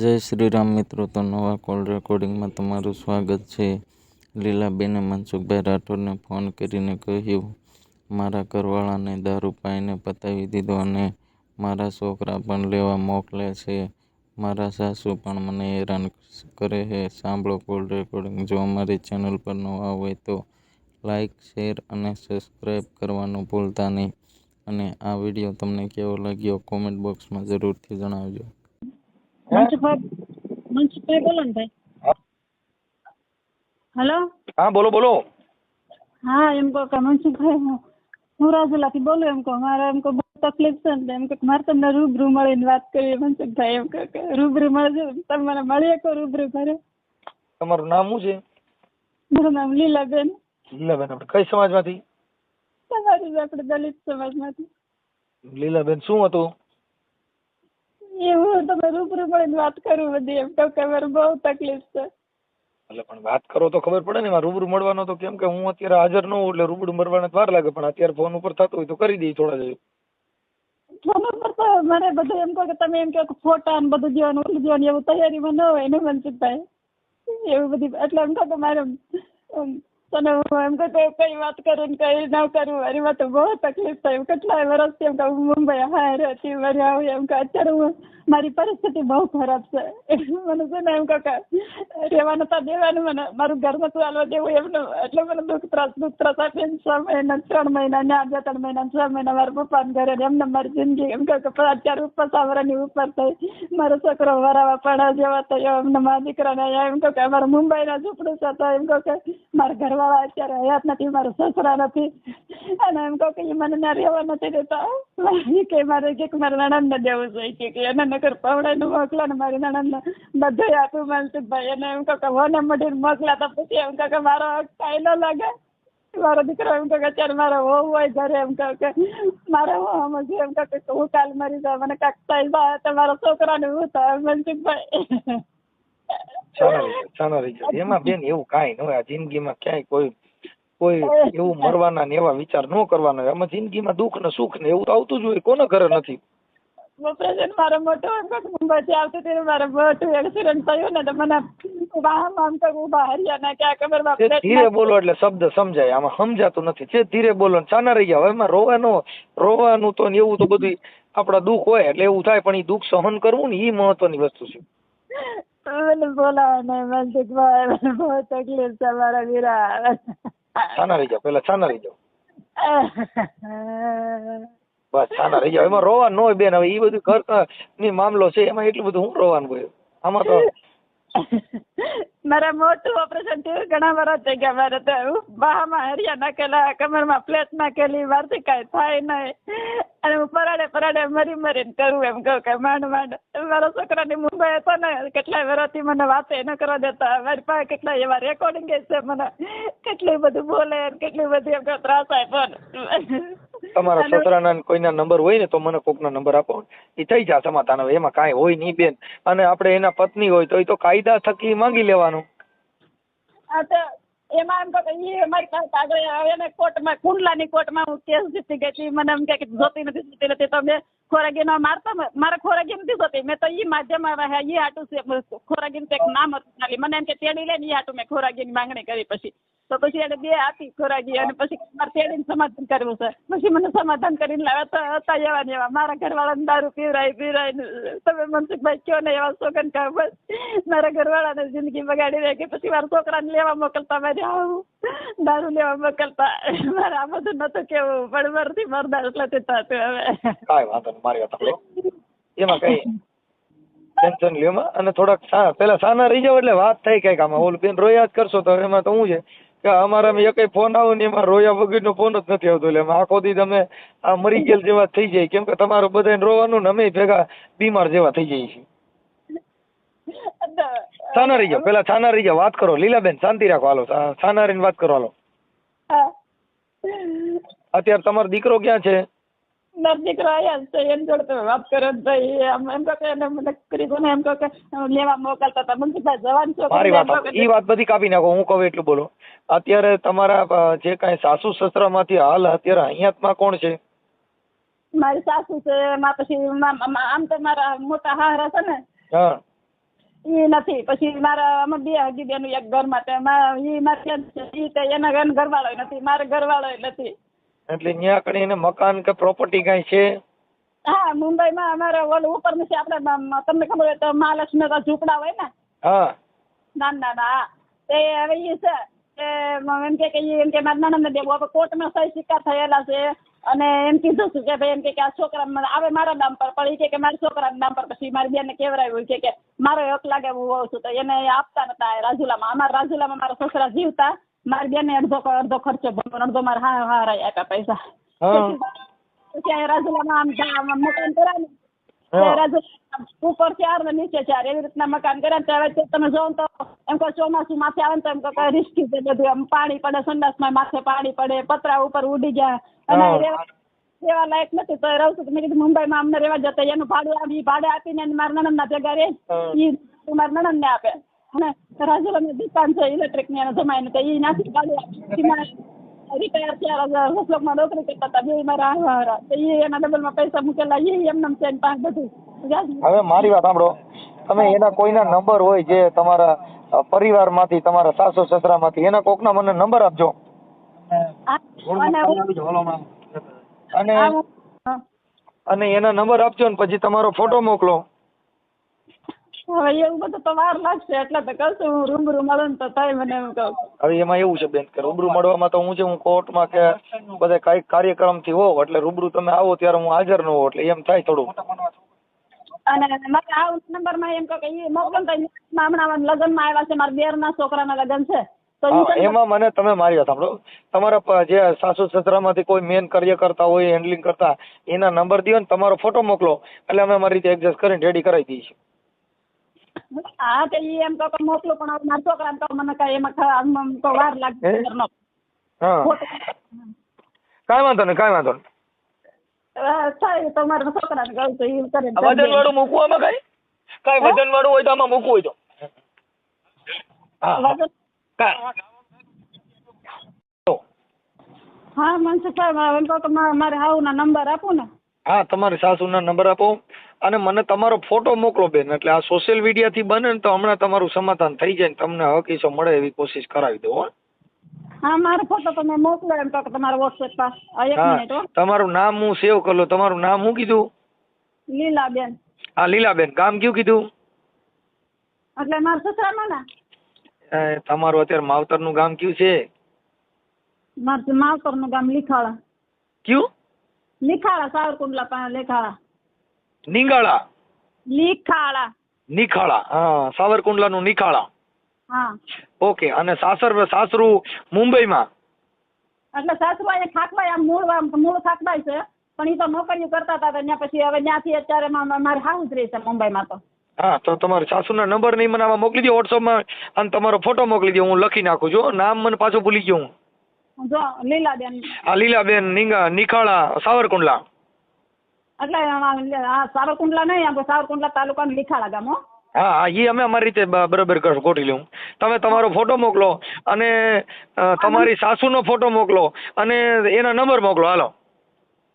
જય શ્રી રામ મિત્રો, તો નવા કોલ રેકોર્ડિંગમાં તમારું સ્વાગત છે. લીલાબેને મનસુખભાઈ રાઠોડને ફોન કરીને કહ્યું, મારા ઘરવાળાને દારૂ પાઈને પતાવી દીધો અને મારા છોકરા પણ લેવા મોકલે છે. મારા સાસુ પણ મને હેરાન કરે છે. સાંભળો કોલ રેકોર્ડિંગ. જો અમારી ચેનલ પર નવા હોય તો લાઈક, શેર અને સબસ્ક્રાઈબ કરવાનું ભૂલતા નહીં. અને આ વીડિયો તમને કેવો લાગ્યો કોમેન્ટ બોક્સમાં જરૂરથી જણાવજો. મનસુખભાઈ મનસુખભાઈ બોલો ને ભાઈ. હલો? હા બોલો બોલો. હા એમ કહો કે મનસુખભાઈ હું હું રાજુલાથી બોલું એમ કહો. મારે એમ કહો બહુ તકલીફ છે ને એમ કે મારે તમને રૂબરૂ મળીને વાત કરવી મનસુખભાઈ. એમ કે રૂબરૂ મળજો. તમે મને મળી શકો રૂબરૂ ઘરે. તમારું નામ શું છે? મારું નામ લીલાબેન. લીલાબેન આપણે કઈ સમાજમાંથી? તમારી આપણે દલિત સમાજમાંથી. લીલાબેન શું હતું? એવું તમે રૂબરૂ મળીને વાત કરું બધી એમ તો કે મારે બહુ તકલીફ છે. એટલે પણ વાત કરો તો ખબર પડે ને મારે રૂબરૂ મળવાનો તો કેમ કે હું અત્યારે હાજર ન હોઉં એટલે રૂબરૂ મળવાને વાર લાગે પણ અત્યારે ફોન ઉપર થતું હોય તો કરી દઈએ થોડા જેવું ફોન ઉપર તો મારે બધું એમ કહો કે તમે એમ કહો કે ફોટા ને બધું જોવાનું ઓલું જોવાનું એવું તૈયારીમાં ન હોય ને મનસુખભાઈ. એવું બધી એટલે એમ કહો કે મારે તને હું એમ કહું કઈ વાત કરું કઈ ન કરું મારી વાત બહુ તકલીફ થાય. કેટલાય વર્ષથી એમ કે હું મુંબઈ હાય રહેતી મારી આવું, એમ કે અત્યારે હું મારી પરિસ્થિતિ બહુ ખરાબ છે. મને છે ને એમ કહો કે રહેવાનું તો દેવાનું, મને મારું ઘર નતું હાલવા દેવું એમનું. એટલે મને દુઃખ ત્રાસ દુઃખ ત્રાસ આપીને છ મહિના ત્રણ મહિના, ને આજે ત્રણ મહિના છ મહિના મારા પપ્પાને ઘરે એમને મારી જિંદગી એમ કહો કે અત્યારે ઉપર સાવરાની ઉપર થઈ. મારો છોકરો વરાવા પડા જેવા થયો, એમને મારા દીકરાને એમ કહો કે અમારા મુંબઈના ઝૂંપડું છે તો એમ કહો કે મારા ઘરવાળા અત્યારે હયાત નથી, મારા સસરા નથી. અને એમ કહો કે મને ના રહેવા નથી દેતા. કે મારે કે મારા નણંદને દેવું જોઈએ કે એને નગર પવડાઈને મોકલા ને મારી નણંદને બધું આપ્યું મનસુખભાઈ અને એમ કહો કે વને મઢીને મોકલા તો પછી એમ કહો કે મારો હક કાંઈ ન લાગે. મારો દીકરો એમ કહે અત્યારે મારો વહુ હોય ઘરે, એમ કહો કે મારે હું સમજ એમ કહો હું કાલ મરી જાય મને કાંઈક થઈ જાય તો મારા છોકરાને હું થાય મનસુખભાઈ સારા સારા રહી એમાં બેન એવું કાંઈ ન હોય આ જિંદગીમાં ક્યાંય કોઈ કોઈ એવું મરવાના ને એવા વિચાર ન કરવાના હોય. આમાં જિંદગીમાં દુઃખ ને સુખ ને એવું તો આવતું જ હોય કોના ઘરે નથી? મારે મોટું મુંબઈથી આવતી એક્સિડન્ટ થયું ને તો મને આમ ક્યાં ખબર ધીરે બોલો એટલે શબ્દ સમજાય આમાં સમજાતું નથી. જે ધીરે બોલો ને સાના રહી જાવ એમાં રોવાનું રોવાનું તો ને એવું તો બધું આપડા દુઃખ હોય એટલે એવું થાય પણ એ દુઃખ સહન કરવું ને એ મહત્વની વસ્તુ છે. રહી જાવ પેલા રહી જાવ બસ સાના રહી જાવ એમાં રોવાનું હોય બેન, હવે એ બધું ઘરની મામલો છે, એમાં એટલું બધું હું રોવાનું ગયું આમાં તો મારા મોટું ઓપરેશન થયું, ઘણા વર્ષ થઈ ગયા મારે તો બાહામાં હરિયા નાખેલા, કમરમાં પ્લેટ નાખેલી, મારથી કાંઈ થાય નહીં. અને હું પરાડે પરાડે મરી મરીને કરું એમ કહું કે, માંડ માંડ. મારા છોકરાની મુંબઈ હતો ને, કેટલાય વર્ષથી મને વાતે ન કરવા દેતા. મારી પાસે કેટલા એવા રેકોર્ડિંગ છે મને. કેટલું બધું બોલે કેટલું બધું એમ ત્રાસ આય પણ તમારા સસરાના ને કોઈના નંબર હોય ને તો મને કોકના નંબર આપો. એ થઈ જાય સમાધાન હવે. એમાં કાંઈ હોય નહીં બેન. અને આપણે એના પત્ની હોય તો એ તો કાયદા થકી માંગી લેવાનું. એમાં એમ કહો એ અમારી પાસે કાગળ આવે ને કોર્ટમાં કુંડલાની કોર્ટમાં હું કેસ જીતી ગઈ હતી. મને એમ કહે કે જોતી નથી જોતી નથી. તો મેં ખોરાગીનો મારતો મારે ખોરાગી નથી જોતી. મેં તો એ માધ્યમ ઈ હાટું છે. ખોરાગીનું એક નામ હતું ખાલી. મને એમ કે તેડી લે ને હાટું મેં ખોરાગીની માંગણી કરી પછી. તો પછી એને બે આપી ખોરાકી અને પછી તેડીને સમાધાન કરવું છે. પછી મને સમાધાન કરીને લાવ્યા તો હતા એવા ને એવા. મારા ઘરવાળાને દારૂ પીવરાય પીવરાય તમે મનસુખભાઈ કયો ને એવા શોખન કહો બસ. મારા ઘરવાળાને જિંદગી બગાડી દે કે પછી મારા છોકરાને લેવા મોકલતા, મારે આવું દારૂ લેવા મોકલતા. મારે આ બધું નતું કેવું, પણ મારથી મરદાર એટલે થતું હવે. કાંઈ વાંધો મારી વાત એમાં કઈ ટેન્શન લ્યો અને થોડાક પેલા સાના રહી જાવ એટલે વાત થઈ કંઈક આમાં. ઓલું બેન રોયા જ કરશો તો એમાં તો શું છે? કે અમારામાં એકય ફોન આવે ને એમાં રોયા વગરનો ફોન જ નથી આવતો. એટલે આખો દી તમે આ મરી ગયેલ જેવા થઈ જાય. કેમ કે તમારું બધાને રોવાનું ને અમે ભેગા બીમાર જેવા થઈ જઈએ છીએ. સાના રહી જાવ પેલા છાના રહી જાવ વાત કરો. લીલાબેન શાંતિ રાખો. હાલો છાના રહીને વાત કરો. હાલો. અત્યારે તમારો દીકરો ક્યાં છે? મારો દીકરો છે. એની જોડે તમે વાત કરો ભાઈ. એ આમ એમ કહો કે એને મને કરીને એમ કહો કે લેવા મોકલતા હતા. મનસુખભાઈ જવાન છો મારી વાત એ વાત બધી કાપી નાખો. હું કહું એટલું બોલો. અત્યારે તમારા જે કાંઈ સાસુ સસરામાંથી હાલ અત્યારે અહીંયાતમાં કોણ છે? મારી સાસુ છે. એમાં પછી મા- મા- આમ તો મારા મોટા હારા છે ને. હા. ઈ નથી. પછી મારા અમે બે હજી બેનું એક ઘરમાં તે મા- ઈ મારી એના ઘર ઘરવાળો નથી. મારે ઘરવાળો નથી. એટલે ત્યાં કણી એને મકાન કે પ્રોપર્ટી કાંઈ છે? હા મુંબઈમાં અમારા ઓલું ઉપર નથી આપણે તમને ખબર હોય તો મહાલક્ષ્મી ઝૂંપડા હોય ને? હા. ના ના ના તે હવે એ છે કે એમ કે એમ કે મારા નણંદને દેવું. હવે કોર્ટમાં સહી સિક્કા થયેલા છે અને એમ કીધું છે કે ભાઈ એમ કે આ છોકરા આવે મારા નામ પર પણ ઈ કે મારા છોકરાના નામ પર પછી મારી બેનને કેવરાયું છે કે મારો હક લાગે હું હોઉં છું. તો એને આપતા નતા એ રાજુલામાં. અમારા રાજુલામાં મારા સસરા જીવતા મારી બેને અડધો અડધો ખર્ચો ભરવાનો અડધો મારા હા હા આપ્યા પૈસા. પછી રાજુલામાં આમ જા- મકાન હા. ઉપર ચાર ને નીચે ચાર એવી રીતના મકાન કર્યા ત્યારે તમે જોવો તો એમ કહો ચોમાસું માથે આવે ને તો એમ કહો કે રિસ્કી છે બધું. આમ પાણી પડે સંડાસમાં માથે પાણી પડે પતરા ઉપર ઉડી ગયા અને. રહેવા લાયક નથી તો રહું છું. મેં કીધું મુંબઈમાં અમને રહેવા જતા એનું ભાડું આવી ભાડે આપીને મારા નણંદ ના ભેગા રે. ઈ મારા નણંદને આપે. અને રાજુલાની દુકાન છે ઇલેક્ટ્રિકની એને જમાઈને તો ઈ નાખી આપે રિટાયર થયા હોસ્પિટલમાં નોકરી કરતા હતા બે મારા હારા તો ઈ એના ડબલમાં પૈસા મૂકેલા ઈ એમનેમ છે ને બધું હવે મારી વાત સાંભળો તમે એના કોઈના નંબર હોય જે તમારા પરિવારમાંથી તમારા સાસુ સસરામાંથી એના કોકના મને નંબર આપજો અને. અને એના નંબર આપજો ને પછી તમારો ફોટો મોકલો હવે એવું બધું તો વાર લાગશે એટલે તો કહું હું રૂબરૂ મળું ને તો થાય મને એમ કહું. હવે એમાં એવું છે બેન કે રૂબરૂ મળવામાં તો હું છે હું કોર્ટમાં કે બધે કઈ કાર્યક્રમથી હોવ એટલે રૂબરૂ તમે આવો ત્યારે હું હાજર ન હોઉં એટલે એમ થાય થોડું. અને મારે આ નંબરમાં એમ કહો કે એ મોકલો તો હમણાં લગ્નમાં આવ્યા છે મારા દેરના છોકરાના લગ્ન છે. તો ઈ એમાં મને તમે મારી વાત સાંભળો. તમારા જે સાસુ સસરામાંથી કોઈ મેન કાર્ય કરતા હોય હેન્ડલિંગ કરતા એના નંબર દો ને તમારો ફોટો મોકલો એટલે અમે અમારી રીતે એડજસ્ટ કરીને રેડી કરાવી દઈએ છીએ હા તો ઈ એમ તો કે મોકલું પણ હવે મારા છોકરાને તો મને કઈ એમાં તો વાર લાગે. કાંઈ વાંધો નહીં કાંઈ વાંધો નહીં. હવે થાય તો મારા છોકરાને કહું તો ઈ કરે વજન વાળું મૂકવું આમાં કાંઈ? કાંઈ વજન વાળું હોય તો આમાં મૂકવું હોય તો. હા તો, મનસુખ સાહેબ એમ મા- મારે હાઉના નંબર આપું ને. હા તમારી સાસુના નંબર આપો અને મને તમારો ફોટો મોકલો બેન. એટલે આ સોશિયલ મીડિયાથી બને ને તો હમણાં તમારું સમાધાન થઈ જાય ને તમને હકીસો મળે એવી કોશિશ કરાવી દઉં હો. હા મારો ફોટો તમે મોકલો એમ કહો કે વોટ્સએપ પર. એક મિનિટ હો. તમારું નામ હું સેવ કરી લઉં. તમારું નામ શું કીધું? લીલાબેન. હા લીલાબેન. ગામ કયું કીધું? એટલે મારા સસરાનું ને? તમારું અત્યારે માવતરનું ગામ કયું છે? મારું માવતરનું ગામ લીખાળા કયું? લીખાળા સાવરકુંડલા પાસે લેખાળા. નિંગાળા. નિખાળા. નિખાળા. હા સાવરકુંડલાનું નિખાળા. હા. ઓકે અને સાસર સાસરું મુંબઈમાં? એટલે સાસુ અહીંયા ખાકવાય આમ મૂળ મૂળ ખાકવાય છે પણ એ તો નોકરીઓ કરતા હતા ત્યાં પછી હવે ત્યાંથી અત્યારે મારે મારી હાઉસ રહે છે મુંબઈમાં તો. હા તો તમારા સાસુના નંબર નહીં મને આમાં મોકલી દો વોટ્સઅપમાં અને તમારો ફોટો મોકલી દો હું લખી નાખું છું નામ મને પાછું ભૂલી ગયો હું. જો લીલાબેન. આ લીલાબેન નિંગા નિખાળા સાવરકુંડલા. એટલે આ સાવરકુંડલા નહીં આપણે સાવરકુંડલા તાલુકાનું લીખાળા ગામ હો. હા હા એ અમે અમારી રીતે બરાબર ગોઠવી લઉં. તમે તમારો ફોટો મોકલો અને તમારી સાસુનો ફોટો મોકલો અને એના નંબર મોકલો. હાલો.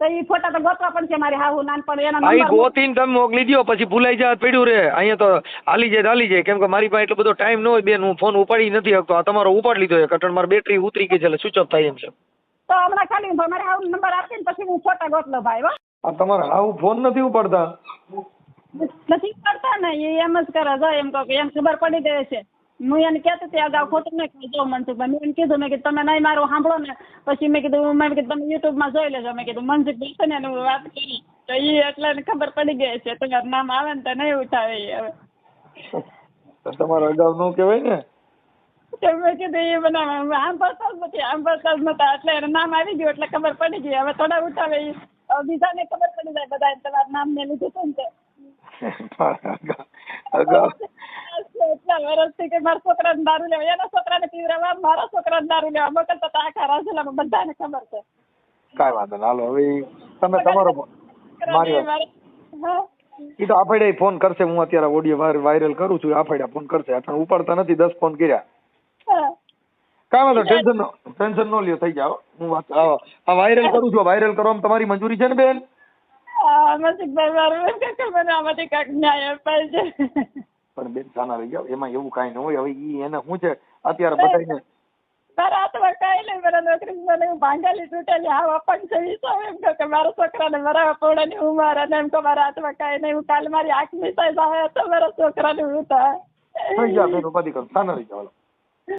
તો એ ફોટા તો ગોતવા પડશે મારે હાહુ નાનપણ એના નંબર નંબર ગોતીને તમે મોકલી દો પછી ભૂલાઈ જાય પડ્યું રે અહીંયા તો હાલી જાય તો હાલી જાય. કેમ કે મારી પાસે એટલો બધો ટાઈમ ન હોય બેન હું ફોન ઉપાડી નથી શકતો. આ તમારો ઉપાડી લીધો છે. કટણ મારી બેટરી ઉતરી ગઈ છે એટલે સ્વિચ ઓફ થાય એમ છે. તો હમણાં ખાલી મારે હાહુ નંબર આપીને પછી હું ફોટા ગોતલો ભાઈ હો. આ તમારા ફોન નથી ઉપાડતા? નથી કરતા ને એ એમ જ કરે જો એમ કહો કે એમ ખબર પડી ગઈ છે. હું એને કહેતી હતી અગાઉ ખોટું નહીં કહું જો મનસુખભાઈ મેં એને કીધું મેં કીધું તમે નહીં મારું સાંભળો ને. પછી મેં કીધું મેં કીધું તમે યુટ્યુબમાં જોઈ લેજો. મેં કીધું મનસુખભાઈ છે ને એનું વાત કરી. તો એ એટલે એને ખબર પડી ગઈ છે તમારું નામ આવે ને તો નહીં ઉઠાવે હવે. તમારો અગાઉ ન કહેવાય ને? મેં કીધું એ બનાવે સાંભળતા જ નથી સાંભળતા જ નતા. એટલે એનું નામ આવી ગયું એટલે ખબર પડી ગઈ. હવે થોડા ઉઠાવે હવે બીજાને ખબર પડી જાય બધા તમારું નામ ને લીધું છે ને અગાઉ એટલા વર્ષથી કે મારા છોકરાને દારૂ લેવા. એના છોકરાને પીવડાવવા મારા છોકરાને દારૂ લેવા. મોકલતા તો આખા રાજુલામાં બધાને ખબર છે. કાંઈ વાંધો ના હાલો હવે તમે તમારો મારી હા. એ તો આફેડે ફોન કરશે. હું અત્યારે ઓડિયો વાયરલ કરું છું. આફેડે ફોન કરશે. આપણે ઉપાડતા નથી. દસ ફોન કર્યા. કાંઈ વાંધો ટેન્શન નો ટેન્શન નો લ્યો. થઈ જાઓ. હું વાત આ વાયરલ કરું છું. વાયરલ કરવામાં તમારી મંજૂરી છે ને બેન? મને આમાંથી કાંઈક ન્યાય અપાય છે. પણ બેન સાના રહી જાવ એમાં એવું કાંઈ ન હોય. હવે ઈ એને શું છે? અત્યારે બધાને મારા હાથમાં કાંઈ નહીં. મારા નોકરી ભાંગેલી તૂટેલી. છે એમ કહે કે મારા છોકરાને મરાવા પોણાની ઉંમર. અને એમ કહો મારા હાથમાં કાંઈ નહીં. હું કાલે મારી આંખ મિસાઈ તો મારા છોકરાને હું થાય. થઈ ગયા બેન ઉપાધિ કરો. સાના રહી જાવ.